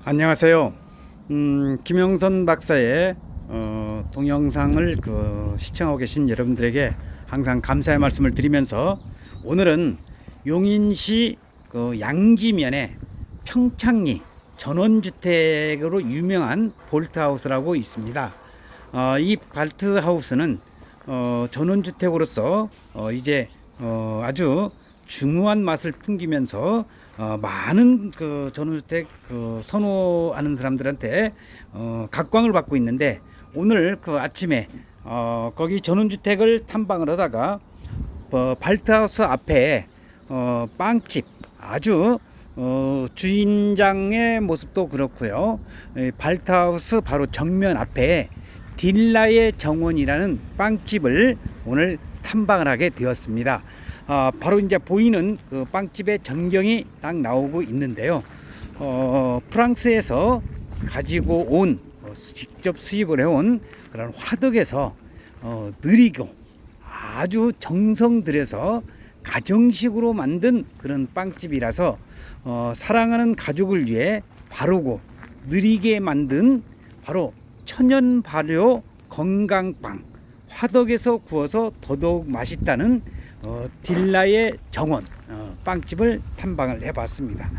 안녕하세요. 음, 김영선 박사의 어, 동영상을 그 시청하고 계신 여러분들에게 항상 감사의 말씀을 드리면서 오늘은 용인시 그 양지면에 평창리 전원주택으로 유명한 볼트하우스라고 있습니다. 어, 이 발트하우스는 어, 전원주택으로서 어, 이제 어, 아주 중후한 맛을 풍기면서 어, 많은 그 전원주택 그 선호하는 사람들한테 어, 각광을 받고 있는데 오늘 그 아침에 어, 거기 전원주택을 탐방을 하다가 어, 발트하우스 앞에 어, 빵집 아주 어, 주인장의 모습도 그렇고요. 이 발트하우스 바로 정면 앞에 딜라의 정원이라는 빵집을 오늘 탐방을 하게 되었습니다. 아, 바로 이제 보이는 그 빵집의 전경이 딱 나오고 있는데요. 어, 프랑스에서 가지고 온 어, 수- 직접 수입을 해온 그런 화덕에서 어, 느리고 아주 정성 들여서 가정식으로 만든 그런 빵집이라서 어, 사랑하는 가족을 위해 바르고 느리게 만든 바로 천연 발효 건강빵 화덕에서 구워서 더더욱 맛있다는 어, 딜라의 정원 어, 빵집을 탐방을 해봤습니다.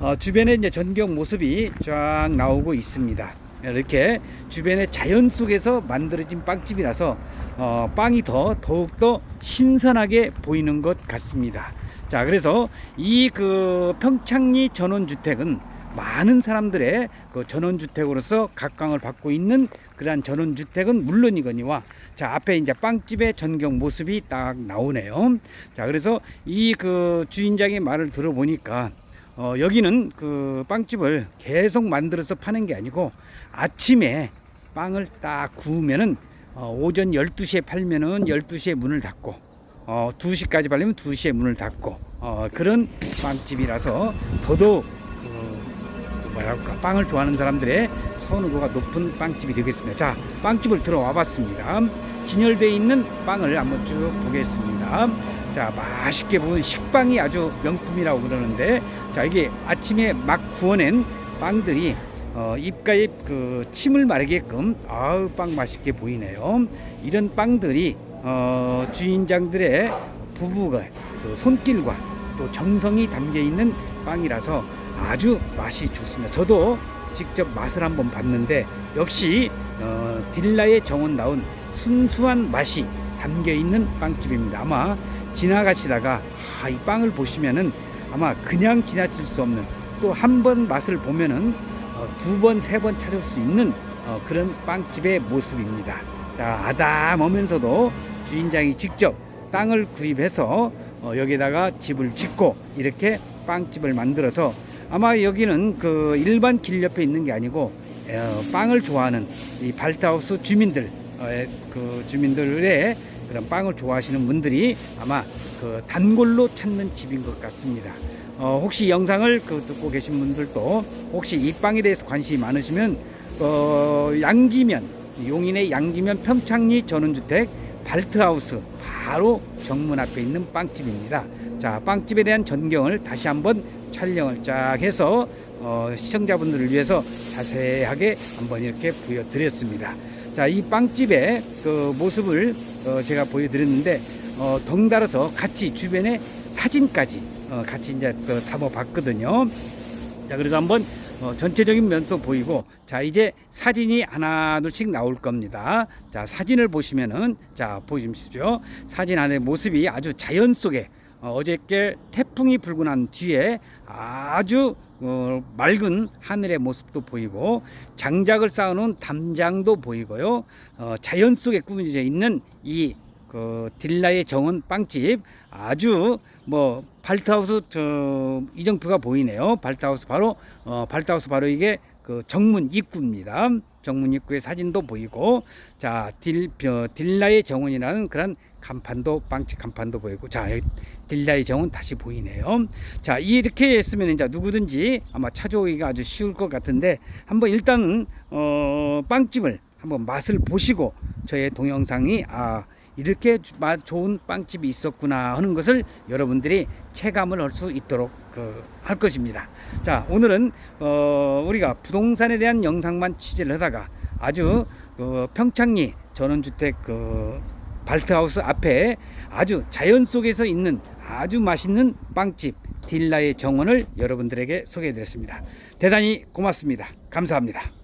어, 주변에 이제 전경 모습이 쫙 나오고 있습니다. 이렇게 주변의 자연 속에서 만들어진 빵집이라서 어, 빵이 더 더욱 더 신선하게 보이는 것 같습니다. 자, 그래서 이 그 평창리 전원주택은 많은 사람들의 그 전원주택으로서 각광을 받고 있는 그러한 전원주택은 물론이거니와 자 앞에 이제 빵집의 전경 모습이 딱 나오네요. 자 그래서 이 그 주인장의 말을 들어보니까 어, 여기는 그 빵집을 계속 만들어서 파는 게 아니고 아침에 빵을 딱 구우면은 어, 오전 12시에 팔면은 12시에 문을 닫고 어, 2시까지 팔려면 2시에 문을 닫고 어, 그런 빵집이라서 더더욱 뭐랄까 빵을 좋아하는 사람들의 선호도가 높은 빵집이 되겠습니다. 자, 빵집을 들어와 봤습니다. 진열되어 있는 빵을 한번 쭉 보겠습니다. 자, 맛있게 구운 식빵이 아주 명품이라고 그러는데, 자, 이게 아침에 막 구워낸 빵들이 어, 입가에 그 침을 마르게끔 아우 빵 맛있게 보이네요. 이런 빵들이 어, 주인장들의 부부가 그 손길과 또 정성이 담겨 있는 빵이라서 아주 맛이 좋습니다. 저도 직접 맛을 한번 봤는데 역시 어, 딜라의 정원 나온 순수한 맛이 담겨 있는 빵집입니다. 아마 지나가시다가 아, 이 빵을 보시면은 아마 그냥 지나칠 수 없는 또 한 번 맛을 보면은 어, 두 번, 세 번 찾을 수 있는 어, 그런 빵집의 모습입니다. 자, 아담하면서도 주인장이 직접 땅을 구입해서 어, 여기다가 집을 짓고 이렇게 빵집을 만들어서 아마 여기는 그 일반 길 옆에 있는 게 아니고 어, 빵을 좋아하는 이 발트하우스 주민들 어, 그 주민들의 그런 빵을 좋아하시는 분들이 아마 그 단골로 찾는 집인 것 같습니다. 어, 혹시 영상을 그 듣고 계신 분들도 혹시 이 빵에 대해서 관심이 많으시면 어, 양지면 용인의 양지면 평창리 전원주택 발트하우스 바로 정문 앞에 있는 빵집입니다. 자, 빵집에 대한 전경을 다시 한번 촬영을 쫙 해서 어, 시청자분들을 위해서 자세하게 한번 이렇게 보여드렸습니다. 자, 이 빵집의 그 모습을 어, 제가 보여드렸는데 어, 덩달아서 같이 주변에 사진까지 어, 같이 이제 그 담아봤거든요. 자, 그래서 한번 어, 전체적인 면도 보이고 자 이제 사진이 하나 둘씩 나올 겁니다. 자 사진을 보시면은 자 보십시오. 사진 안에 모습이 아주 자연 속에 어, 어저께 태풍이 불고 난 뒤에 아주 어, 맑은 하늘의 모습도 보이고 장작을 쌓아놓은 담장도 보이고요. 어, 자연 속에 꾸며져 있는 이 그 딜라의 정원 빵집 아주 뭐 발트하우스 저 이정표가 보이네요. 발트하우스 바로 어 발트하우스 바로 이게 그 정문 입구입니다. 정문 입구의 사진도 보이고 자딜 딜라의 정원이라는 그런 간판도 빵집 간판도 보이고 자 딜라의 정원 다시 보이네요. 자 이렇게 했으면 이제 누구든지 아마 찾아오기가 아주 쉬울 것 같은데 한번 일단은 어 빵집을 한번 맛을 보시고 저의 동영상이 아 이렇게 맛 좋은 빵집이 있었구나 하는 것을 여러분들이 체감을 할 수 있도록 그 그 할 것입니다. 자 오늘은 어, 우리가 부동산에 대한 영상만 취재를 하다가 아주 그 평창리 전원주택 그 발트하우스 앞에 아주 자연 속에서 있는 아주 맛있는 빵집 딜라의 정원을 여러분들에게 소개해 드렸습니다. 대단히 고맙습니다. 감사합니다.